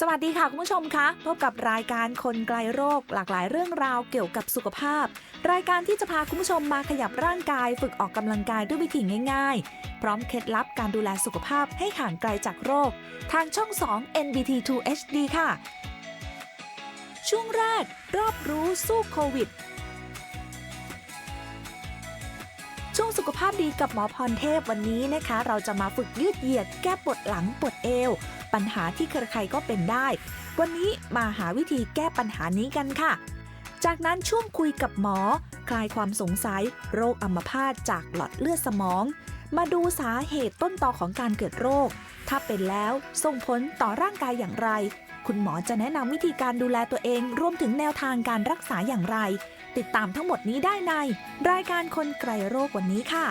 สวัสดีค่ะคุณผู้ชมคะพบกับรายการคนไกลโรคหลากหลายเรื่องราวเกี่ยวกับสุขภาพ รายการที่จะพาคุณผู้ชมมาขยับร่างกาย ฝึกออกกำลังกายด้วยวิธีง่าย ๆ พร้อมเคล็ดลับการดูแลสุขภาพให้ห่างไกลจากโรค ทางช่อง 2 NBT 2 HD ค่ะ ช่วงแรก รอบรู้สู้โควิด ช่วงสุขภาพดีกับหมอพรเทพวันนี้นะคะ เราจะมาฝึกยืดเหยียดแก้ปวดหลังปวดเอว ปัญหาที่ใครๆก็เป็นได้ วันนี้มาหาวิธีแก้ปัญหานี้กันค่ะ จากนั้นช่วงคุยกับหมอ คลายความสงสัย โรคอัมพาตจากหลอดเลือดสมอง มาดูสาเหตุต้นตอของการเกิดโรค ถ้าเป็นแล้วส่งผลต่อร่างกายอย่างไร คุณหมอจะแนะนำวิธีการดูแลตัวเอง รวมถึงแนวทางการรักษาอย่างไร ติดตามทั้งหมดนี้ได้ใน รายการคนไกลโรควันนี้ค่ะ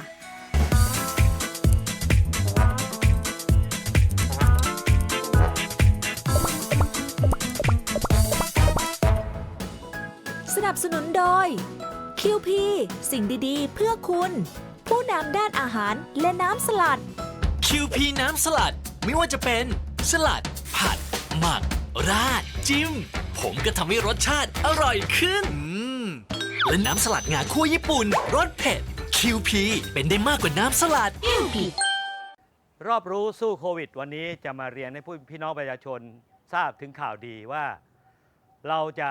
สนับสนุนโดย QP สิ่งดีๆ เพื่อคุณ ผู้นำด้านอาหารและน้ำสลัด QP น้ำสลัด ไม่ว่าจะเป็นสลัด ผัด หมัก ราด จิ้ม ผมก็ทำให้รสชาติอร่อยขึ้น และน้ำสลัดงาคั่วญี่ปุ่นรสเผ็ด QP เป็นได้มากกว่าน้ำสลัด รอบรู้สู้โควิด วันนี้จะมาเรียนให้ผู้พี่น้องประชาชนทราบถึงข่าวดีว่า เราจะ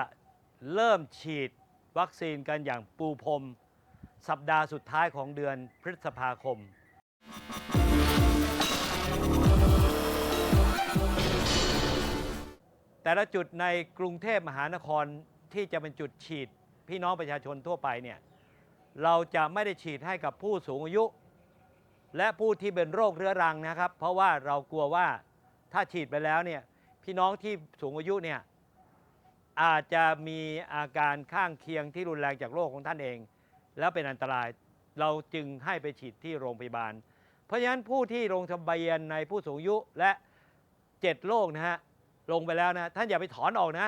เริ่มฉีดวัคซีนกันอย่างปูพรมสัปดาห์สุดท้ายของเดือนพฤษภาคม แต่ละจุดในกรุงเทพมหานครที่จะเป็นจุดฉีด พี่น้องประชาชนทั่วไปเนี่ยเราจะไม่ได้ฉีดให้กับผู้สูงอายุ และผู้ที่เป็นโรคเรื้อรังนะครับ เพราะว่าเรากลัวว่าถ้าฉีดไปแล้วเนี่ยพี่น้องที่สูงอายุเนี่ยอาจจะมีอาการข้างเคียงที่รุนแรงจากโรคของท่านเอง แล้วเป็นอันตรายเราจึงให้ไปฉีดที่โรงพยาบาล เพราะฉะนั้นผู้ที่ลงทะเบียนในผู้สูงอายุและเจ็ดโรคนะฮะลงไปแล้วนะท่านอย่าไปถอนออกนะ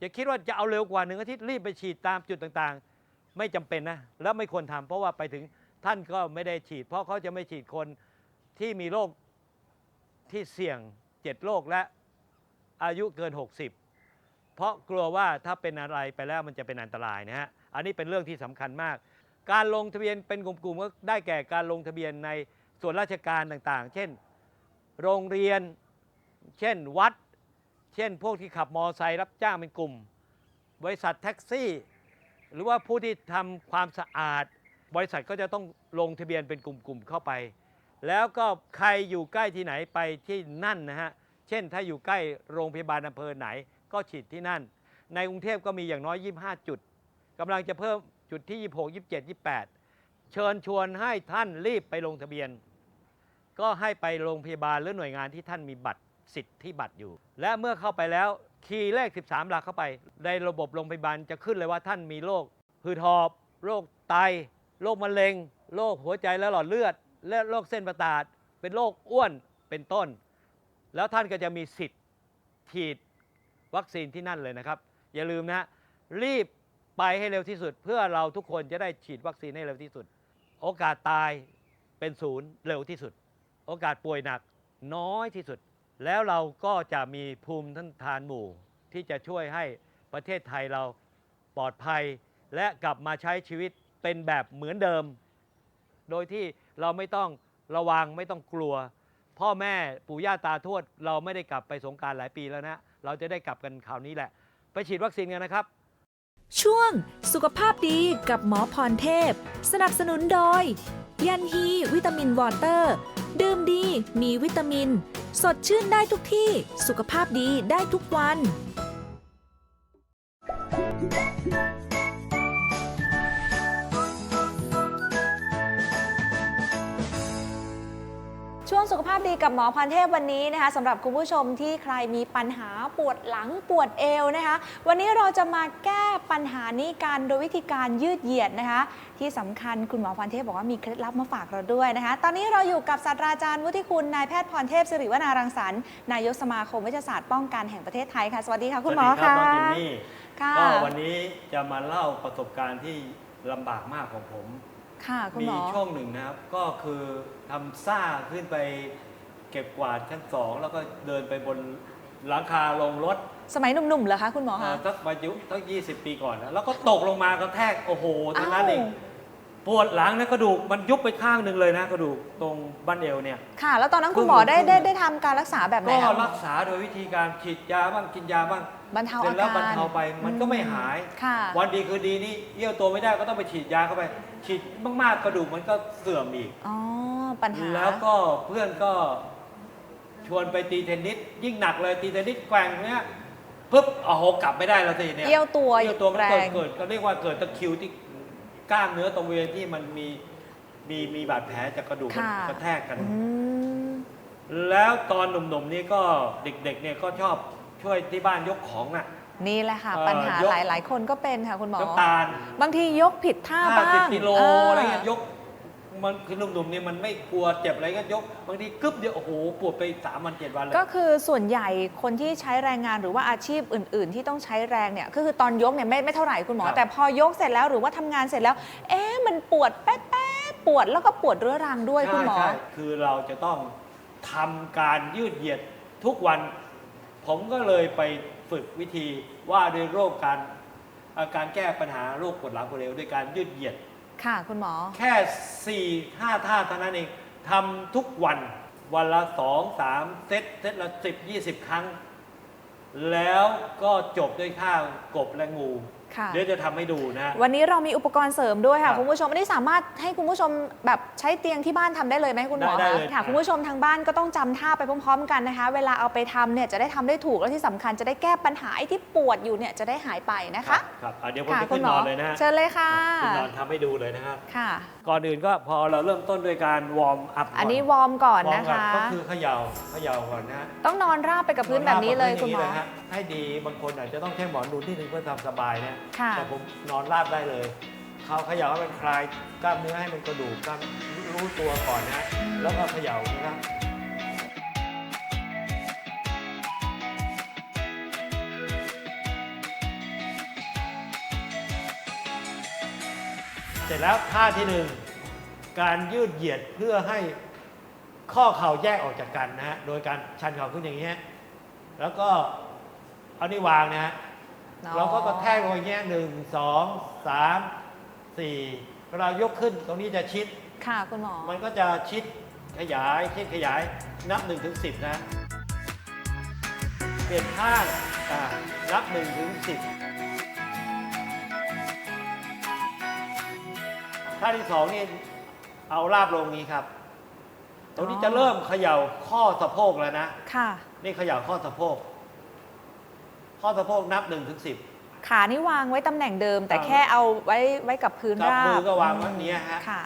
อย่าคิดว่าจะเอาเร็วกว่าหนึ่งอาทิตย์รีบไปฉีดตามจุดต่างๆ ไม่จำเป็นนะ แล้วไม่ควรทำเพราะว่าไปถึงท่านก็ไม่ได้ฉีด เพราะเขาจะไม่ฉีดคนที่มีโรคที่เสี่ยงเจ็ดโรคและอายุเกิน 60 เพราะกลัวว่าถ้าเป็นอะไรไปแล้วมันจะเป็นอันตรายนะฮะอันนี้เป็นเรื่องที่สำคัญมาก การลงทะเบียนเป็นกลุ่มๆก็ได้แก่การลงทะเบียนในส่วนราชการต่างๆ เช่น โรงเรียน เช่น วัด เช่น พวกที่ขับมอเตอร์ไซค์รับจ้างเป็นกลุ่ม บริษัทแท็กซี่ หรือว่าผู้ที่ทำความสะอาด บริษัทก็จะต้องลงทะเบียนเป็นกลุ่มๆเข้าไป แล้วก็ใครอยู่ใกล้ที่ไหนไปที่นั่นนะฮะเช่นถ้าอยู่ใกล้โรงพยาบาลอำเภอไหนก็ฉีดที่นั่น ในกรุงเทพก็มีอย่างน้อย 25 จุดกำลังจะเพิ่มจุดที่ 26 27 28 เชิญชวนให้ท่านรีบไปลงทะเบียน ก็ให้ไปโรงพยาบาลหรือหน่วยงานที่ท่านมีบัตร สิทธิบัตรอยู่ และเมื่อเข้าไปแล้วคีย์เลข 13 หลักเข้าไป ในระบบโรงพยาบาลจะขึ้นเลยว่าท่านมีโรคหืดหอบ โรคไต โรคมะเร็ง โรคหัวใจและหลอดเลือด และโรคเส้นประสาท เป็นโรคอ้วนเป็นต้น แล้วท่านก็จะมีสิทธิ์ฉีดวัคซีนที่นั่นเลยนะครับ อย่าลืมนะฮะรีบไปให้เร็วที่สุด เพื่อเราทุกคนจะได้ฉีดวัคซีนให้เร็วที่สุด โอกาสตายเป็นศูนย์เร็วที่สุด โอกาสป่วยหนักน้อยที่สุด แล้วเราก็จะมีภูมิต้านทานหมู่ ที่จะช่วยให้ประเทศไทยเราปลอดภัย และกลับมาใช้ชีวิตเป็นแบบเหมือนเดิม โดยที่เราไม่ต้องระวังไม่ต้องกลัว พ่อแม่ปู่ย่าตาทวด เราไม่ได้กลับไปสงการหลายปีแล้วนะ เราจะได้กลับกันคราวนี้แหละ ไปฉีดวัคซีนกันนะครับ ช่วงสุขภาพดีกับหมอพรเทพ สนับสนุนโดย ยันฮีวิตามินวอเตอร์ ดื่มดีมีวิตามิน สดชื่นได้ทุกที่ สุขภาพดีได้ทุกวัน สุขภาพดีกับหมอพรเทพวันนี้นะคะสำหรับคุณผู้ชมที่ใครมีปัญหาปวดหลังปวดเอวนะคะ วันนี้เราจะมาแก้ปัญหานี้กันโดยวิธีการยืดเหยียดนะคะ ที่สำคัญคุณหมอพรเทพบอกว่ามีเคล็ดลับมาฝากเราด้วยนะคะ ตอนนี้เราอยู่กับศาสตราจารย์วุฒิคุณนายแพทย์พรเทพสิริวนารังสรรค์นายกสมาคมวิทยาศาสตร์ป้องกันแห่งประเทศไทยค่ะสวัสดีค่ะคุณหมอสวัสดีครัค่ะบน้องจิมมี่ค่ะก็วันนี้จะมาเล่าประสบการณ์ที่ลำบากมากของผม ค่ะคุณมีหมอ ช่วงหนึ่งนะครับ ก็คือทำซ่าขึ้นไปเก็บกวาดชั้นสองแล้วก็เดินไปบนหลังคาลงรถสมัยหนุ่มๆเหรอคะคุณหมอเอ่คะอตั้งอายุตั้ง20ปีก่อนนะแล้วก็ตกลงมากระแทก โอ้โหทั้งนั้นอ้าวเองปวดหลังนะกระดูกมันยุบไปข้างหนึ่งเลยนะกระดูกตรงบั้นเอวเนี่ย ค่ะ แล้วตอนนั้นคุณหมอได้ครึ่งได้ได้ทำการรักษาแบบไหนก็คะรักษาโดยวิธีการฉีดยาบ้างกินยาบ้างบรรเทาเสร็อาจแล้วการบรรเทาไปมันก็ไม่หาย ค่ะ วันดีคือดีนี่เยี่ยวตัวไม่ได้ก็ต้องไปฉีดยาเข้าไป ฉีดมากๆกระดูกมันก็เสื่อมอีก อ๋อ ปัญหา แล้วก็เพื่อนก็ชวนไปตีเทนนิสยิ่งหนักเลยตีเทนนิสแกว่งเนี้ยปุ๊บโอ้โหกลับไม่ได้แล้วสิเนี่ยเอี้ยวตัวเอี้ยวตัวมันแรเกิดงเกิดก็เรียกว่าเกิดตะคริวที่กล้ามเนื้อตรงบริเวณที่มันมีมีมีบาดแผลจากกระดูกมันค่ะ กระแทกกัน อืม แล้วตอนหนุ่มๆนี่ก็เด็กๆเนี่ยก็ชอบช่วยที่บ้านยกของน่ะ นี่แหละค่ะ เอ่อปัญหายก หลายหลายๆ คนก็เป็นค่ะคุณหมอ น้ำตาลบางทียกผิดท่าห้าบ้างสิบกิโลเอะไรเงี้ยยก มันคือหนุ่มๆเนี่ยมันไม่กลัวเจ็บอะไรก็ยกบางทีกึ๊บเดียวโอ้โหปวดไปสามวันเจ็ดวันเลย ก็คือส่วนใหญ่คนที่ใช้แรงงานหรือว่าอาชีพอื่น ๆ ที่ต้องใช้แรงเนี่ยก็คือตอนยกเนี่ยไม่ไม่เท่าไหร่คุณหมอ ครับ แต่พอยกเสร็จแล้วหรือว่าทำงานเสร็จแล้ว เอ๊ะมันปวดแป๊ะๆปวดแล้วก็ปวดเรื้อรังด้วยคุณหมอ ใช่ใช่คือเราจะต้องทำการยืดเหยียดทุกวัน ผมก็เลยไปฝึกวิธี ว่าด้วยโรคการเอ่อการแก้ปัญหาโรคปวดหลังปวดเอวด้วยการยืดเหยียด ค่ะ คุณหมอ แค่4ี่ห้าท่าเท่านั้นเองทำทุกวันวันละสองสามเซตเซตละสิบยี่สิบครั้ง แล้วก็จบด้วยท่ากบและงู ค่ะ เดี๋ยวจะทำให้ดูนะ วันนี้เรามีอุปกรณ์เสริมด้วยครัค่ะบคุณผู้ชมอันนี้สามารถให้คุณผู้ชมแบบใช้เตียงที่บ้านทำได้เลยไหมคุณหมอได้ได้คะเลยค่ะครับคุณผู้ชมทางบ้านก็ต้องจำท่าไปพร้อม ๆ กันนะคะ เวลาเอาไปทำเนี่ยจะได้ทำได้ถูกและที่สำคัญจะได้แก้ปัญหาไอ้ที่ปวดอยู่เนี่ยจะได้หายไปนะรัคะบครับอะเดี๋ยวผมค่ะจะคุขึ้ณนหมนออนเลยนะฮะเชิญเลยค่ะ ขึ้นนอนทำให้ดูเลยนะครับ ค่ะ ก่อนอื่นก็พอเราเริ่มต้นด้วยการวอร์มอัพก่อันนี้วอร์มก่อนวอร์นะมก่อนคะ ก็คือเขย่าเขย่าก่อนนะฮะต้องนอนราบไปกับพื้นแบบนี้เลยนอนราบคุณหมอกับพื้นย่างนี้เลยฮะให้ดีบางคนอาจจะต้องใช้หมอนนูนที่หนึ่งเพื่อทำสบายนะค่ะ แต่ผมนอนราบได้เลยเขาเขย่าให้มันคลายกล้ามเนื้อให้มันกระดูกกล้ามรู้ตัวก่อนนะ แล้วก็เขย่านะครับเสร็จแล้วท่าที่หนึ่งการยืดเหยียดเพื่อให้ข้อเข่าแยกออกจากกันนะฮะโดยการชันเข่าขึ้นอย่างนี้ยแล้วก็เอานี่วางนะฮะอ๋อ เราก็กระแทกลงอย่างเงี้ยหนึ่งสองสามสี่เวลายกขึ้นตรงนี้จะชิด ค่ะคุณหมอ มันก็จะชิดขยายชิดขยายนับ1นถึงสินะ เปลี่ยนข้างอ่านับ1นถึงสิท่าที่สองนี่เอาราบลงนี้ครับ ตรงนี้จะเริ่มเขย่าข้อสะโพกแล้วนะ ค่ะ นี่เขย่าข้อสะโพก ข้อสะโพกนับ1นถึงสิขานี่วางไว้ตำแหน่งเดิม แต่ครับแค่เอาไว้ไว้กับพื้นกับราบมือก็วางไว้อย่างเนี้ยฮะค่ะ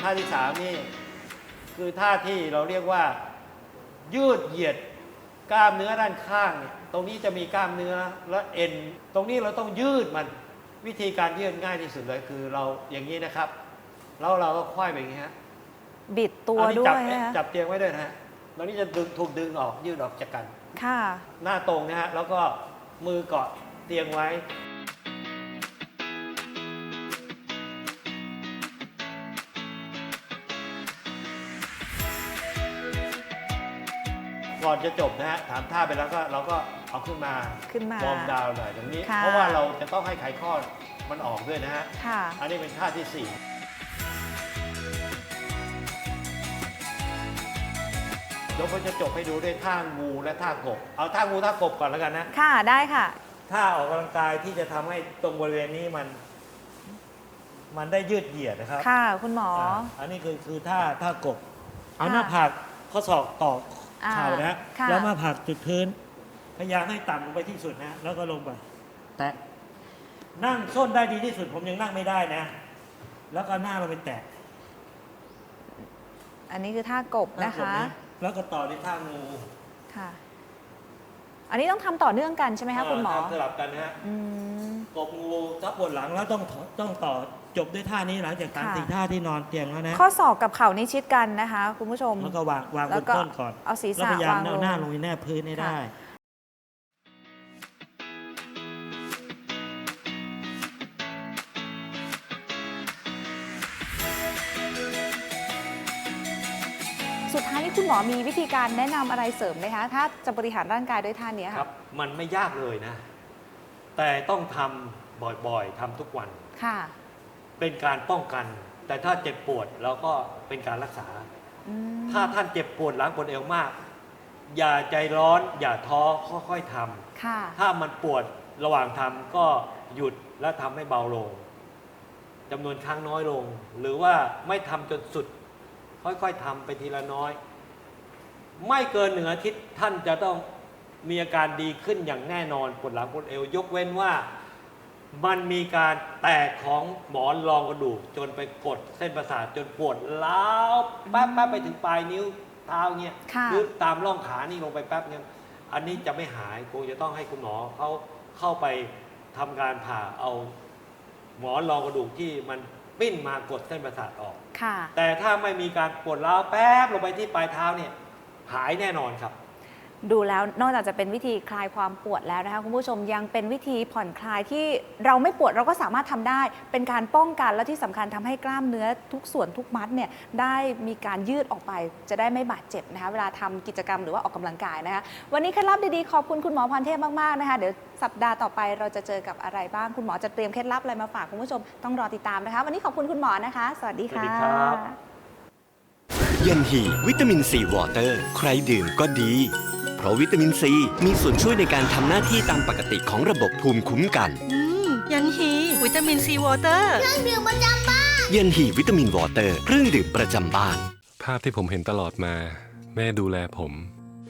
ท่าที่สามนี่ คือท่าที่เราเรียกว่า ยืดเหยียดกล้ามเนื้อด้านข้างเนี่ยตรงนี้จะมีกล้ามเนื้อและเอ็น ตรงนี้เราต้องยืดมัน วิธีการยืดง่ายที่สุดเลยคือเราอย่างนี้นะครับ แล้วเราก็ควายไปอย่างนี้ฮะบิดตัวอันนี้ด้วจัยบนะคะจับเตียงไว้ด้วยนะฮะตรงนี้จะดึงถูกดึงออกยืดออกจากกัน ค่ะ หน้าตรงนะฮะ แล้วก็มือเกาะเตียงไว้ ก่อนจะจบนะฮะ ถามท่าไปแล้วก็เราก็ เอาขึ้นมาขึ้นมาวอร์มดาวหน่อยตรงนี้เพราะว่าเราจะต้องให้ไข่ข้อมันออกด้วยนะฮะ ค่ะ อันนี้เป็นท่าที่สี่เดี๋ยวผมจะจบให้ดูด้วยท่างูและท่ากบ เอาท่างูท่ากบก่อนแล้วกันนะ ค่ะได้ค่ะ ท่าออกกำลังกายที่จะทำให้ตรงบริเวณนี้มัน มันได้ยืดเหยียดนะครับค่ะคุณหมออันนี้คือคือท่าท่ากบ เอาหน้าผากข้อศอกต่ออเข่านะแล้วมาผักจุดพื้น พยายามให้ต่ำลงไปที่สุดนะ แล้วก็ลงไป แตะนั่งส้นได้ดีที่สุด ผมยังนั่งไม่ได้นะ แล้วก็หน้าเราเป็นแตะอันนี้คือท่ากบท่านะกบคะแล้วก็ต่อด้วยท่างูค่ะ อันนี้ต้องทำต่อเนื่องกันใช่ไหมคะคุณหมอทำสลับกันนะฮะ อืม กบงูทับปวดหลังแล้วต้องถต้องต่อจบด้วยท่านี้หลังจากสามค่ะ สี่ท่าที่นอนเตียงแล้วนะ ข้อศอกกับเข่านี่ชิดกันนะคะ คุณผู้ชม แล้วก็วางวางบแล้วนก็ต้นก่อนเอาศีรแล้วษะพยายามวางลเอางหน้าลงในแนบพื้นให้ได้ ค่ะ คุณหมอมีวิธีการแนะนำอะไรเสริมไหมคะ ถ้าจะบริหารร่างกายด้วยท่านี้คค่ะ รับ มันไม่ยากเลยนะ แต่ต้องทำบ่อยๆทำทุกวัน ค่ะเป็นการป้องกัน แต่ถ้าเจ็บปวดเราก็เป็นการรักษา อืมถ้าท่านเจ็บปวดหลังปวดเอวมาก อย่าใจร้อน อย่าท้อค่อยๆทำ ค่ะ ถ้ามันปวดระหว่างทำก็หยุดและทำให้เบาลงจำนวนครั้งน้อยลง หรือว่าไม่ทำจนสุด ค่อยๆทำไปทีละน้อย ไม่เกินหนึ่งอาทิตย์ท่านจะต้องมีอาการดีขึ้นอย่างแน่นอนปวดหลังปวดเอวยกเว้นว่ามันมีการแตกของหมอนรองกระดูก จนไปกดเส้นประสาทจนปวดล้าวแป๊บแป๊บไปถึงปลายนิ้วเท้าเงี้ยค่ะ หรือตามร่องขานี่ลงไปแป๊บเงี้ยอันนี้จะไม่หายคงจะต้องให้คุณหมอเขาเข้าไปทำการผ่าเอาหมอนรองกระดูกที่มันปิ้นมากดเส้นประสาทออก ค่ะ แต่ถ้าไม่มีการปวดร้าวแป๊บลงไปที่ปลายเท้าเนี่ย หายแน่นอนครับ ดูแล้วนอกจากจะเป็นวิธีคลายความปวดแล้วนะคะคุณผู้ชมยังเป็นวิธีผ่อนคลายที่เราไม่ปวดเราก็สามารถทำได้ เป็นการป้องกันและที่สำคัญทำให้กล้ามเนื้อทุกส่วนทุกมัดเนี่ยได้มีการยืดออกไป จะได้ไม่บาดเจ็บนะคะเวลาทำกิจกรรมหรือว่าออกกำลังกายนะคะวันนี้เคล็ดลับดีๆขอบคุณคุณหมอพรเทพมากๆนะคะเดี๋ยวสัปดาห์ต่อไปเราจะเจอกับอะไรบ้างคุณหมอจะเตรียมเคล็ดลับอะไรมาฝากคุณผู้ชมต้องรอติดตามนะคะ วันนี้ขอบคุณคุณหมอนะคะ สวัสดีสวัสค่ะดีครับ เย็นฮีวิตามินซีวอเตอร์ ใครดื่มก็ดี เพราะวิตามินซีมีส่วนช่วยในการทำหน้าที่ตามปกติของระบบภูมิคุ้มกัน อืม ยันฮีวิตามินซีวอเตอร์เย็นฮีวิตามินวอเตอร์เครื่องดื่มประจำบ้าน ภาพที่ผมเห็นตลอดมา แม่ดูแลผม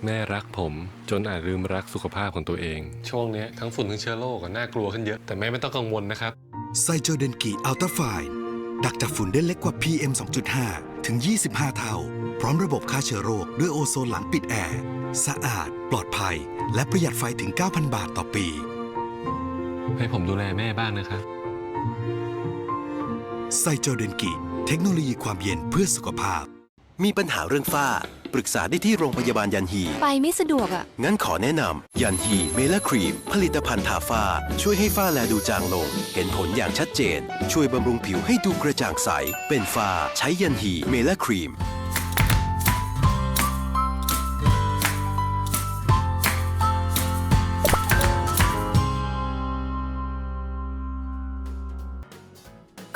แม่รักผม จนอาจลืมรักสุขภาพของตัวเอง ช่วงเนี้ยทั้งฝุ่นทั้งเชื้อโรคอะน่ากลัวขึ้นเยอะ แต่แม่ไม่ต้องกังวลนะครับ ไซโจเดนกิอัลตราไฟดักจับฝุ่นได้เล็กกว่า PM 2.5 ถึง 25 เท่า พร้อมระบบฆ่าเชื้อโรคด้วยโอโซนหลังปิดแอร์ สะอาด ปลอดภัย และประหยัดไฟถึง 9,000 บาทต่อปี ให้ผมดูแลแม่บ้างนะครับ ไซโจเดนกิ เทคโนโลยีความเย็นเพื่อสุขภาพ มีปัญหาเรื่องฝ้า ปรึกษาได้ที่โรงพยาบาลยันฮี ไปไม่สะดวกอะ งั้นขอแนะนำยันฮีเมลาครีม ผลิตภัณฑ์ทาฝ้า ช่วยให้ฝ้าแลดูจางลง เห็นผลอย่างชัดเจน ช่วยบำรุงผิวให้ดูกระจ่างใส เป็นฝ้าใช้ยันฮีเมลาครีม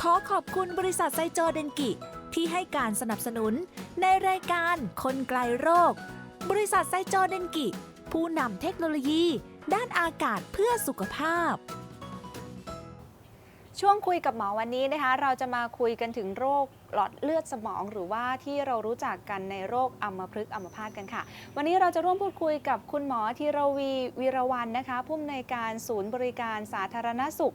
ขอขอบคุณบริษัทไซโจเดนกิ ที่ให้การสนับสนุนในรายการคนไกลโรค บริษัทไซโจเดนกิ ผู้นำเทคโนโลยี ด้านอากาศเพื่อสุขภาพ ช่วงคุยกับหมอวันนี้นะคะ เราจะมาคุยกันถึงโรคหลอดเลือดสมอง หรือว่าที่เรารู้จักกันในโรคอัมพฤกษ์อัมพาตกันค่ะ วันนี้เราจะร่วมพูดคุยกับคุณหมอธีรวีวีรวันนะคะผู้อำนวยการศูนย์บริการสาธารณสุข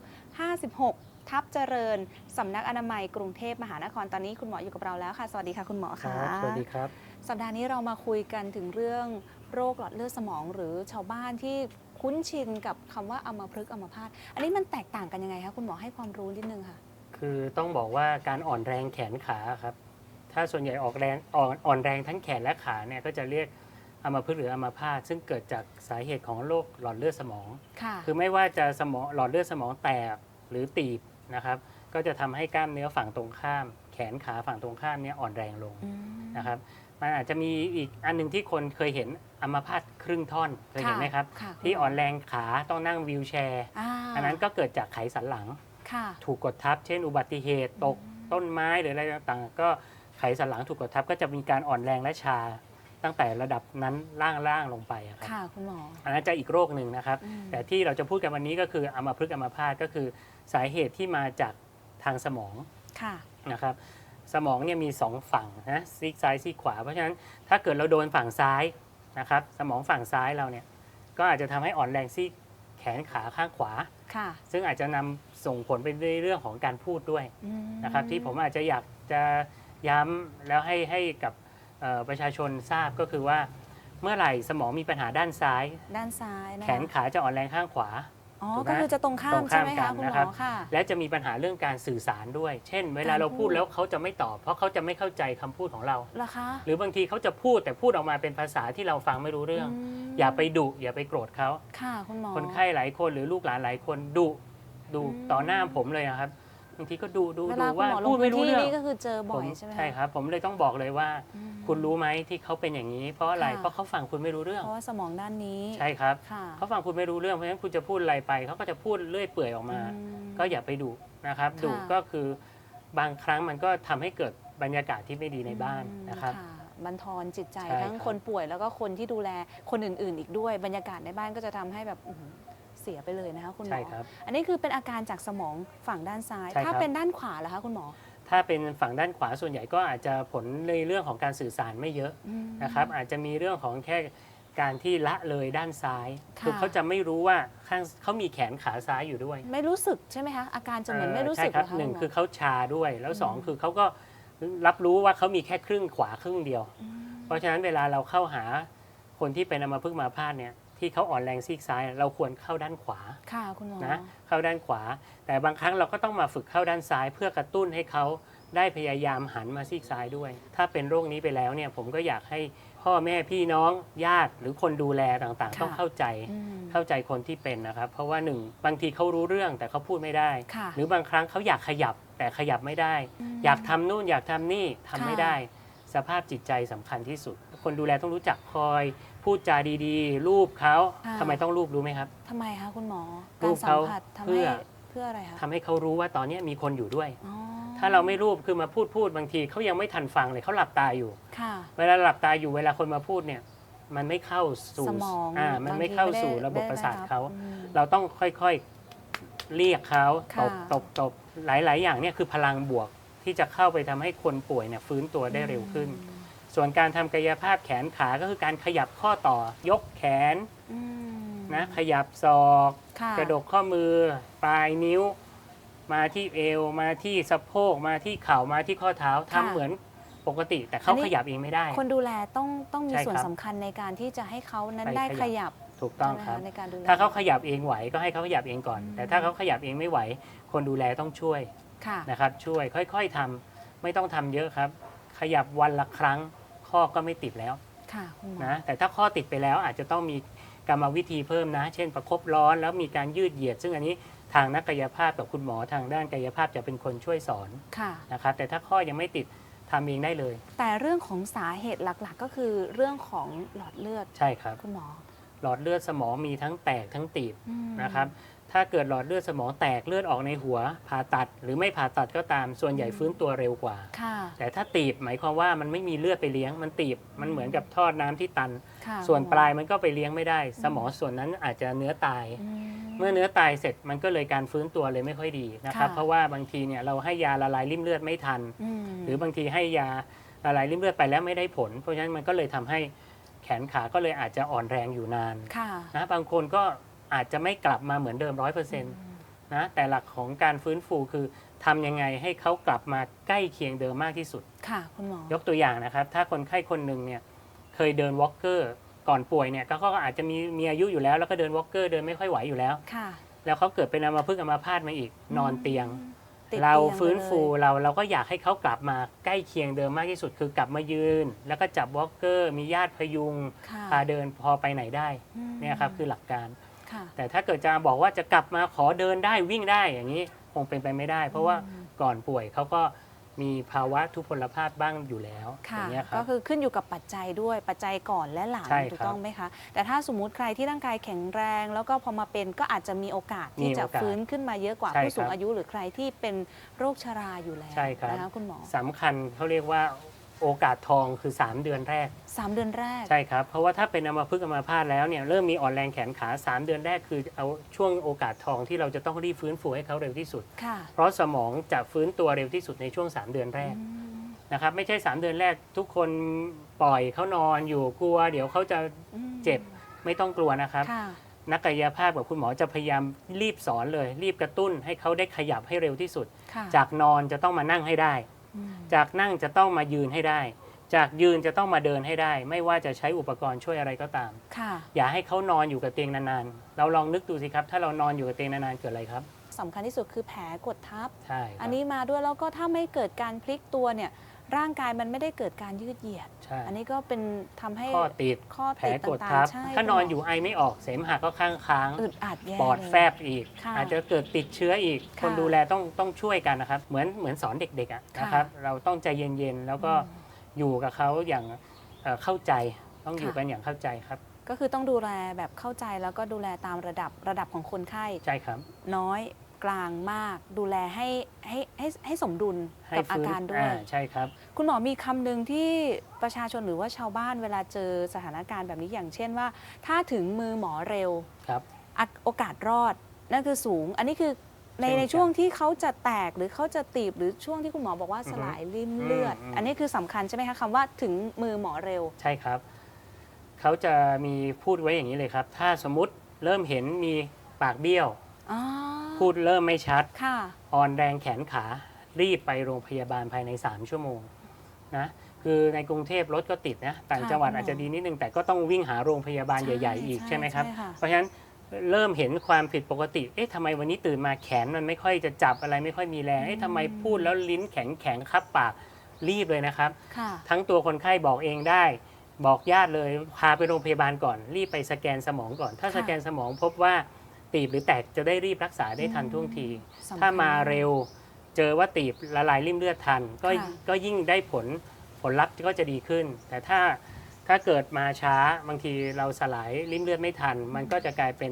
56 ทับเจริญสำนักอนามัยกรุงเทพมหานครตอนนี้คุณหมออยู่กับเราแล้วค่ะ สวัสดีค่ะคุณหมอครัค่ะบสวัสดีครับ สัปดาห์นี้เรามาคุยกันถึงเรื่องโรคหลอดเลือดสมอง หรือชาวบ้านที่คุ้นชินกับคำว่าอัมพฤกษ์อัมพาตอันนี้มันแตกต่างกันยังไงคะคุณหมอให้ความรู้นิดนึงค่ะ คือต้องบอกว่าการอ่อนแรงแขนขาครับ ถ้าส่วนใหญ่ออกแรงอ่อนอ่อนแรงทั้งแขนและขาเนี่ยก็จะเรียกอัมพฤกษ์หรืออัมพาตซึ่งเกิดจากสาเหตุของโรคหลอดเลือดสมองค่ะคือไม่ว่าจะสมองหลอดเลือดสมองแตกหรือตีบ นะครับ ก็จะทำให้กล้ามเนื้อฝั่งตรงข้าม แขนขาฝั่งตรงข้ามเนี่ยอ่อนแรงลงอืมนะครับ มันอาจจะมีอีกอันหนึ่งที่คนเคยเห็นอัมพาตครึ่งท่อนเคยเห็นไหมครับค่ะที่อ่อนแรงขาต้องนั่งวีลแชร์าอันนั้นก็เกิดจากไขสันหลังค่ะถูกกดทับ เช่น อุบัติเหตุตกต้นไม้หรืออะไรต่างๆ ก็ไขสันหลังถูกกดทับก็จะมีการอ่อนแรงและชา ตั้งแต่ระดับนั้นล่างๆลงไปอะครับ ค่ะคุณหมอ อันนั้นจะอีกโรคหนึ่งนะครับ อืม แต่ที่เราจะพูดกันวันนี้ก็คืออัมพฤกษ์อัมพาตก็คือสาเหตุที่มาจากทางสมองค่ะ นะครับ สมองเนี่ยมีสองฝั่งนะซีกซ้ายซีกขวา เพราะฉะนั้นถ้าเกิดเราโดนฝั่งซ้ายนะครับสมองฝั่งซ้ายเราเนี่ยก็อาจจะทำให้อ่อนแรงซีกแขนขาข้างขวา ค่ะซึ่งอาจจะนำส่งผลไปในเรื่องของการพูดด้วย อืมนะครับที่ผมอาจจะอยากจะย้ำแล้วให้ให้กับเอ่อ ประชาชนทราบก็คือว่า เมื่อไหร่สมองมีปัญหาด้านซ้าย ด้านซ้ายนะแขนขาจะอ่อนแรงข้างขวาอ๋อถูกไหมก็คือจะตรงข้าตรมงใช่ข้ามไหมกัคะนคุณหนะมครับอค่ะและจะมีปัญหาเรื่องการสื่อสารด้วย เช่น เวลาเราพูดการพูดแล้วเขาจะไม่ตอบ เพราะเขาจะไม่เข้าใจคำพูดของเราเหรอคะหรือบางทีเขาจะพูดแต่พูดออกมาเป็นภาษาที่เราฟังไม่รู้เรื่องมอย่าไปดุอย่าไปโกรธเขาค่ะคุณหมอคนไข้หลายคนหรือลูกหลานหลายคนดุดุอืมต่อหน้าผมเลยนะครับบางทีก็ดูดูเวดูลาคุณว่าหมอลพูงดไม่พื้นรู้ที่เรื่อง นี่ก็คือเจอบ่อยผมใช่ไหมะ ใช่ครับ ผมเลยต้องบอกเลยว่า อืมคุณรู้ไหมที่เขาเป็นอย่างนี้ เพราะอะไรค่ะ เพราะเขาฟังคุณไม่รู้เรื่อง เพราะว่าสมองด้านนี้ใช่ครับค่ะเขาฟังคุณไม่รู้เรื่องเพราะฉะนั้นคุณจะพูดอะไรไปเขาก็จะพูดเลื่อยเปื่อยออกมา อืม ก็อย่าไปดุนะครับค่ะ ดุก็คือบางครั้งมันก็ทำให้เกิดบรรยากาศที่ไม่ดีในบ้านอืมนะครับ บันทอนจิตใจใช่ทั้งครับ คนป่วยแล้วก็คนที่ดูแลคนอื่น ๆ อีกด้วย บรรยากาศในบ้านก็จะทำให้แบบอื้อหือ เสียไปเลยนะคะคุณหมใช่อ ครับ อันนี้คือเป็นอาการจากสมองฝั่งด้านซ้าย ใช่ครับ ถ้าเป็นด้านขวาล่ะคะคุณหมอถ้าเป็นฝั่งด้านขวาส่วนใหญ่ก็อาจจะผลในเรื่องของการสื่อสารไม่เยอะอืม นะครับ อาจจะมีเรื่องของแค่การที่ละเลยด้านซ้ายค่ะคือเขาจะไม่รู้ว่าข้างเขามีแขนขาซ้ายอยู่ด้วยไม่รู้สึกใช่ไหมคะอาการจะเหมือนไม่รู้สึกใช่ครับเอคะหนึ่งณมคือเขาชาด้วย แล้วสองอืมคือเขาก็รับรู้ว่าเขามีแค่ครึ่งขวาครึ่งเดียวอืมเพราะฉะนั้นเวลาเราเข้าหาคนที่เป็นอัมพฤกษ์อัมาพาตเนี่ย ที่เขาอ่อนแรงซีกซ้าย เราควรเข้าด้านขวาค่ะคุณหมอนะเข้าด้านขวา แต่บางครั้งเราก็ต้องมาฝึกเข้าด้านซ้าย เพื่อกระตุ้นให้เขาได้พยายามหันมาซีกซ้ายด้วย ถ้าเป็นโรคนี้ไปแล้วเนี่ยผมก็อยากให้พ่อแม่พี่น้องญาติหรือคนดูแลต่างๆค่ะต้องเข้าใจอืมเข้าใจคนที่เป็นนะครับ เพราะว่าหนึ่งบางทีเขารู้เรื่องแต่เขาพูดไม่ได้ค่ะหรือบางครั้งเขาอยากขยับแต่ขยับไม่ได้มอยากทำนู่นอยากทำนี่ทำไม่ค่ะได้ สภาพจิตใจสำคัญที่สุด คนดูแลต้องรู้จักคอย พูดจาดีๆ รูปเขาค่ะทำไมต้องรูปรู้ไหมครับ ทำไมคะคุณหมอ รูการปสัเขามผัสทำเพื่ให้อ เพื่ออะไรคะทำให้เขารู้ว่าตอนนี้มีคนอยู่ด้วย อ๋อถ้าเราไม่รูปคือมาพูดพูดบางทีเขายังไม่ทันฟังเลยเขาหลับตาอยู่ ค่ะ เวลาหลับตาอยู่เวลาคนมาพูดเนี่ย มันไม่เข้าสู่สมองอ่ามันไม่เข้าสู่ระบบประสาทเขาอืมเราต้องค่อยๆ เรียกเขาตค่ะบตบตบหลาย ๆ อย่างเนี่ยคือพลังบวกที่จะเข้าไปทำให้คนป่วยเนี่ยฟื้นตัวได้เร็วขึ้น ส่วนการทำกายภาพแขนขาก็คือการขยับข้อต่อยกแขนอืมนะขยับศอก ค่ะกระดกข้อมือ ปลายนิ้ว มาที่เอว มาที่สะโพก มาที่เข่ามาที่ข้อเท้าทำเหมือนปกติ แต่เขาขยับเองไม่ได้ คนดูแลต้องต้องมีใช่ส่วนครับสำคัญในการที่จะให้เขานั้นไปได้ขขยับยับถูกต้องใช่ไหมครับคะในการดูแล ถ้าเขาขยับเองไหวก็ให้เขาขยับเองก่อน อืม แต่ถ้าเขาขยับเองไม่ไหว คนดูแลต้องช่วยค่ะ นะครับ ช่วยค่อยๆทำไม่ต้องทำเยอะครับ ขยับวันละครั้ง ข้อก็ไม่ติดแล้วค่ะคุณหมอนะแต่ถ้าข้อติดไปแล้วอาจจะต้องมีกรรมวิธีเพิ่มนะ เช่นประคบร้อนแล้วมีการยืดเหยียด ซึ่งอันนี้ทางนักกายภาพกับคุณหมอทางด้านกายภาพจะเป็นคนช่วยสอนค่ะ นะครับแต่ถ้าข้อยังไม่ติดทำเองได้เลย แต่เรื่องของสาเหตุหลักๆ ก็คือเรื่องของหลอดเลือดใช่ครับ คุณหมอ หลอดเลือดสมองมีทั้งแตกทั้งตีบอืมนะครับ ถ้าเกิดหลอดเลือดสมองแตกเลือดออกในหัวผ่าตัด หรือไม่ผ่าตัดก็ตามส่วนใหญ่ฟื้นตัวเร็วกว่า ค่ะ แต่ถ้าตีบหมายความว่ามันไม่มีเลือดไปเลี้ยง มันตีบมันเหมือนกับทอดน้ำที่ตัน ค่ะส่วนคุณหมอปลายมันก็ไปเลี้ยงไม่ได้ สมองส่วนนั้นอาจจะเนื้อตาย อืม เมื่อเนื้อตายเสร็จมันก็เลยการฟื้นตัวเลยไม่ค่อยดีนะครับ ค่ะ เพราะว่าบางทีเนี่ยเราให้ยาละลายริ่มเลือดไม่ทัน ม หรือบางทีให้ยาละลายริ่มเลือดไปแล้วไม่ได้ผล เพราะฉะนั้นมันก็เลยทำให้แขนขาก็เลยอาจจะอ่อนแรงอยู่นาน ค่ะ นะบางคนก็ อาจจะไม่กลับมาเหมือนเดิมร้อยเปอร์เซ็นต์นะแต่หลักของการฟื้นฟูคือทำยังไงให้เขากลับมาใกล้เคียงเดิมมากที่สุด ค่ะคุณหมอ ยกตัวอย่างนะครับ ถ้าคนไข้คนหนึ่งเนี่ยเคยเดินวอล์กเกอร์ก่อนป่วยเนี่ยก็ก็อาจจะมีมีอายุอยู่แล้ว แล้วก็เดินวอล์กเกอร์เดินไม่ค่อยไหวอยู่แล้ว ค่ะ แล้วเขาเกิดเป็นอัมพฤกษ์อัมพาตมาอีกนอนเตียง ติดเราตียงไปฟื้นฟูเลยเราเราก็อยากให้เขากลับมาใกล้เคียงเดิมมากที่สุด คือกลับมายืน แล้วก็จับวอล์กเกอร์มีญาติพยุงค่ะพาเดินพอไปไหนได้อืม เนี่ยครับคือหลักการค่ะ แต่ถ้าเกิดจะบอกว่าจะกลับมาขอเดินได้วิ่งได้อย่างนี้คงเป็นไปไม่ได้ เพราะว่าก่อนป่วยเขาก็มีภาวะทุพพลภาพบ้างอยู่แล้วอค่ะย่างเงี้ยครัก็บคือขึ้นอยู่กับปัจจัยด้วยปัจจัยก่อนและหลังใช่ถูกครับต้องไหมคะ แต่ถ้าสมมุติใครที่ร่างกายแข็งแรง แล้วก็พอมาเป็นก็อาจจะมีโอกาสที่มีจะโอกาสฟื้นขึ้นมาเยอะกว่าใช่ผู้สูงครับอายุหรือใครที่เป็นโรคชราอยู่แล้วใช่ครับนะคะคุณหมอสำคัญเขาเรียกว่า โอกาสทองคือ 3 เดือนแรก 3 เดือนแรก ใช่ครับ เพราะว่าถ้าเป็นอัมพฤกษ์อัมพาตแล้วเนี่ยเริ่มมีอ่อนแรงแขนขา 3 เดือนแรกคือเอาช่วงโอกาสทองที่เราจะต้องรีบฟื้นฟูให้เขาเร็วที่สุด ค่ะ เพราะสมองจะฟื้นตัวเร็วที่สุดในช่วง 3 เดือนแรกนะครับไม่ใช่ 3 เดือนแรกทุกคนปล่อยเขานอนอยู่กลัว เดี๋ยวเขาจะอืมเจ็บไม่ต้องกลัวนะครับ ค่ะ นักกายภาพกับคุณหมอจะพยายามรีบสอนเลย รีบกระตุ้นให้เขาได้ขยับให้เร็วที่สุด ค่ะจากนอนจะต้องมานั่งให้ได้อืม จากนั่งจะต้องมายืนให้ได้ จากยืนจะต้องมาเดินให้ได้ ไม่ว่าจะใช้อุปกรณ์ช่วยอะไรก็ตามค่ะอย่าให้เขานอนอยู่กับเตียงนานๆ เราลองนึกดูสิครับ ถ้าเรานอนอยู่กับเตียงนานๆเกิดอะไรครับสำคัญที่สุดคือแผลกดทับใช่ครับอันนี้มาด้วยแล้วก็ถ้าไม่เกิดการพลิกตัวเนี่ย ร่างกายมันไม่ได้เกิดการยืดเหยียด ใช่อันนี้ก็เป็นทำให้ข้อติดข้อแผลติดกดต่างทับ ๆใช่ถ้านอนอยู่ไอไม่ออกเสมหะก็ข้างค้างอึดอัดแย่ปอดเลย แฟบอีก ค่ะอาจจะเกิดติดเชื้ออีก ค่ะคนดูแลต้องต้องช่วยกันนะครับ เหมือนเหมือนสอนเด็กๆอะค่ะนะครับ เราต้องใจเย็นๆแล้วก็อืม อยู่กับเขาอย่างเอ่อเข้าใจต้องอยู่ค่ะกันอย่างเข้าใจครับก็คือต้องดูแลแบบเข้าใจแล้วก็ดูแลตามระดับระดับของคนไข้ ใช่ครับ น้อย กลางมาก ดูแลให้ให้ให้ให้สมดุลให้กับอาฟื้นการด้วยอ่าใช่ครับ คุณหมอมีคำหนึ่งที่ประชาชนหรือว่าชาวบ้านเวลาเจอสถานการณ์แบบนี้อย่างเช่นว่า ถ้าถึงมือหมอเร็วครับ อะโอกาสรอดนั่นคือสูง อันนี้คือในเช่นกันในช่วงที่เขาจะแตกหรือเขาจะตีบหรือช่วงที่คุณหมอบอกว่าอือฮึสลายริ่มเลือด อืมอืม อันนี้คือสำคัญใช่ไหมคะคำว่าถึงมือหมอเร็ว ใช่ครับ เขาจะมีพูดไว้อย่างนี้เลยครับ ถ้าสมมติเริ่มเห็นมีปากเบี้ยว อ๋อพูดเริ่มไม่ชัด ค่ะ อ่อนแรงแขนขา รีบไปโรงพยาบาลภายใน 3 ชั่วโมงนะคือในกรุงเทพรถก็ติดนะต่างค่ะจังหวัดคุณหมอออาจจะดีนิดนึง แต่ก็ต้องวิ่งหาโรงพยาบาลใช่ใหญ่ ๆ อีกใช่ใช่ไหมครับใช่ค่ะเพราะฉะนั้นเริ่มเห็นความผิดปกติ เอ๊ะทำไมวันนี้ตื่นมาแขนมันไม่ค่อยจะจับอะไรไม่ค่อยมีแรง เอ๊ะทำไมพูดแล้วลิ้นแข็งแข็งๆคับปากรีบเลยนะครับค่ะทั้งตัวคนไข้บอกเองได้ บอกญาติเลยพาไปโรงพยาบาลก่อน รีบไปสแกนสมองก่อน ถ้าค่ะสแกนสมองพบว่า ตีบหรือแตกจะได้รีบรักษาได้ทันท่วงที สำคัญ ถ้ามาเร็วเจอว่าตีบละลายริ่มเลือดทัน ก็ค่ะ ก็ยิ่งได้ผลผลลัพธ์ก็จะดีขึ้น แต่ถ้าถ้าเกิดมาช้าบางทีเราสลายริ่มเลือดไม่ทัน มันก็จะกลายเป็น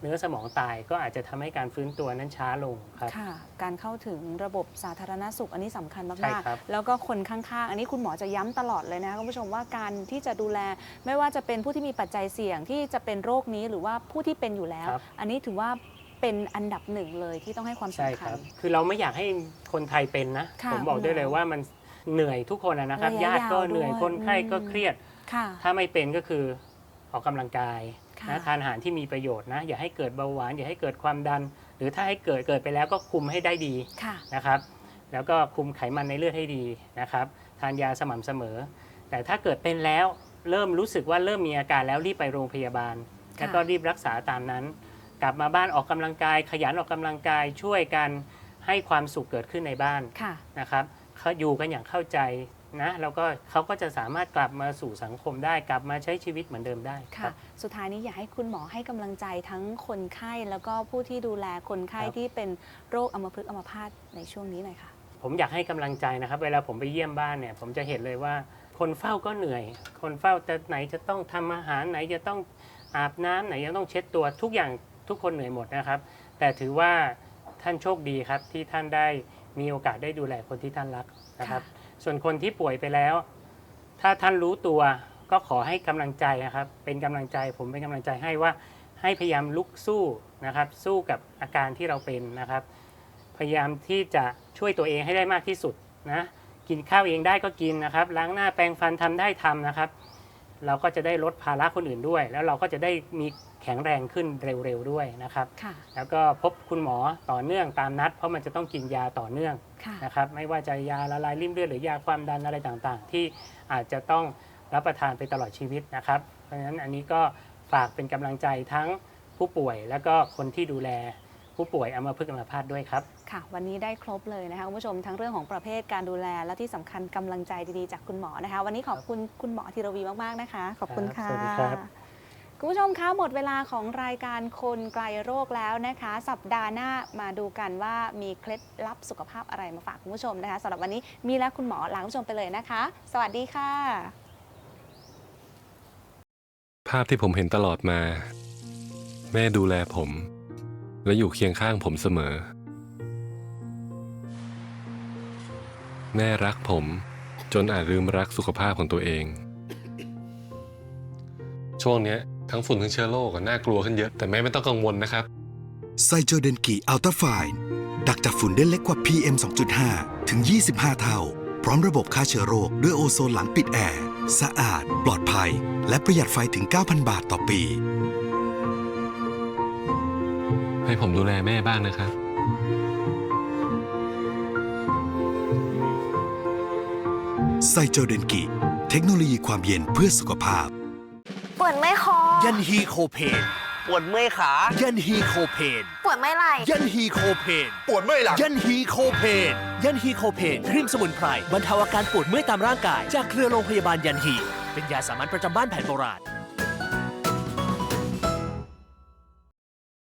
เนื้อสมองตายก็อาจจะทำให้การฟื้นตัวนั้นช้าลงครับค่ะ การเข้าถึงระบบสาธารณสุขอันนี้สำคัญใช่มากครับๆแล้วก็คนข้างๆ อันนี้คุณหมอจะย้ำตลอดเลยนะคะคุณผู้ชมว่าการที่จะดูแลไม่ว่าจะเป็นผู้ที่มีปัจจัยเสี่ยงที่จะเป็นโรคนี้หรือว่าผู้ที่เป็นอยู่แล้วครับอันนี้ถือว่าเป็นอันดับหนึ่งเลยที่ต้องให้ความใช่สำคคัญรับคือเราไม่อยากให้คนไทยเป็นนะค่ะผมบอกได้เลยว่ามันเหนื่อยทุกคนอะนะครับระยะญาติก็ยาวเหนื่อยด้วยคนไข้ก็อืมเครียดค่ะถ้าไม่เป็นก็คือออกกำลังกายค่ะ นะทานอาหารที่มีประโยชน์นะอย่าให้เกิดเบาหวาน อย่าให้เกิดความดัน หรือถ้าให้เกิดเกิดไปแล้วก็คุมให้ได้ดีค่ะนะครับ แล้วก็คุมไขมันในเลือดให้ดีนะครับ ทานยาสม่ำเสมอ แต่ถ้าเกิดเป็นแล้วเริ่มรู้สึกว่าเริ่มมีอาการแล้วรีบไปโรงพยาบาลค่ะแล้วก็รีบรักษาตามนั้น กลับมาบ้านออกกำลังกาย ขยันออกกำลังกายช่วยกันให้ความสุขเกิดขึ้นในบ้านค่ะนะครับเขาอยู่กันอย่างเข้าใจ นะแล้วก็เขาก็จะสามารถกลับมาสู่สังคมได้กลับมาใช้ชีวิตเหมือนเดิมได้คค่ะรับสุดท้ายนี้อยากให้คุณหมอให้กำลังใจทั้งคนไข้ แล้วก็ผู้ที่ดูแลคนไข้ครับที่เป็นโรคอัมพฤกษ์อัมพาตในช่วงนี้หน่อยค่ะ ผมอยากให้กำลังใจนะครับ เวลาผมไปเยี่ยมบ้านเนี่ย ผมจะเห็นเลยว่า คนเฝ้าก็เหนื่อย คนเฝ้าแต่ไหนจะต้องทำอาหารไหนจะต้องอาบน้ำไหนจะต้องเช็ดตัวทุกอย่างทุกคนเหนื่อยหมดนะครับ แต่ถือว่าท่านโชคดีครับที่ท่านได้มีโอกาสได้ดูแลคนที่ท่านรักนะครับ ส่วนคนที่ป่วยไปแล้ว ถ้าท่านรู้ตัวก็ขอให้กำลังใจนะครับ เป็นกำลังใจผมเป็นกำลังใจให้ว่าให้พยายามลุกสู้นะครับ สู้กับอาการที่เราเป็นนะครับ พยายามที่จะช่วยตัวเองให้ได้มากที่สุดนะกินข้าวเองได้ก็กินนะครับ ล้างหน้าแปรงฟันทำได้ทำนะครับ เราก็จะได้ลดภาระคนอื่นด้วย แล้วเราก็จะได้มีแข็งแรงขึ้นเร็วๆด้วยนะครับค่ะแล้วก็พบคุณหมอต่อเนื่องตามนัด เพราะมันจะต้องกินยาต่อเนื่องค่ะ นะครับไม่ว่าจะยาละลายริ่มเลือดหรือยาความดันอะไรต่างๆ ที่อาจจะต้องรับประทานไปตลอดชีวิตนะครับ เพราะฉะนั้นอันนี้ก็ฝากเป็นกำลังใจทั้งผู้ป่วยและก็คนที่ดูแลผู้ป่วยอัมพฤกษ์อัมพาตด้วยครับค่ะวันนี้ได้ครบเลยนะคะคุณผู้ชมทั้งเรื่องของประเภทการดูแลและที่สำคัญกำลังใจดีๆจากคุณหมอนะคะ วันนี้ขอบคุณคุณหมอธีรวีมากๆนะคะ ขอบคุณครัค่ะบสวัสดีครับ คุณผู้ชมคะหมดเวลาของรายการคนไกลโรคแล้วนะคะ สัปดาห์หน้ามาดูกันว่ามีเคล็ดลับสุขภาพอะไรมาฝากคุณผู้ชมนะคะสำหรับวันนี้มีและคุณหมอลาคุณผู้ชมไปเลยนะคะ สวัสดีค่ะ ภาพที่ผมเห็นตลอดมา แม่ดูแลผม และอยู่เคียงข้างผมเสมอ แม่รักผม จนอาจลืมรักสุขภาพของตัวเอง ช่วงเนี้ย ทั้งฝุ่นทั้งเชื้อโรคอะน่ากลัวขึ้นเยอะ แต่แม่ไม่ต้องกังวลนะครับ ไซโจเดนกิอัลตราไฟน์ดักจับฝุ่นได้เล็กกว่า PM 2.5 ถึง 25 เท่า พร้อมระบบฆ่าเชื้อโรคด้วยโอโซนหลังปิดแอร์ สะอาด ปลอดภัย และประหยัดไฟถึง 9,000 บาทต่อปี ให้ผมดูแลแม่บ้างนะครับ ไซโจเดนกิ เทคโนโลยีความเย็นเพื่อสุขภาพปวดไม่คอ ยันฮีโคเพน ปวดเมื่อยขา ยันฮีโคเพน ปวดไม่ไหล่ยันฮีโคเพน ปวดเมื่อยหลัง ยันฮีโคเพน ยันฮีโคเพนครีมสมุนไพรบรรเทาอาการปวดเมื่อยตามร่างกาย จากเครือโรงพยาบาลยันฮี เป็นยาสามัญประจำบ้านแผนโบราณ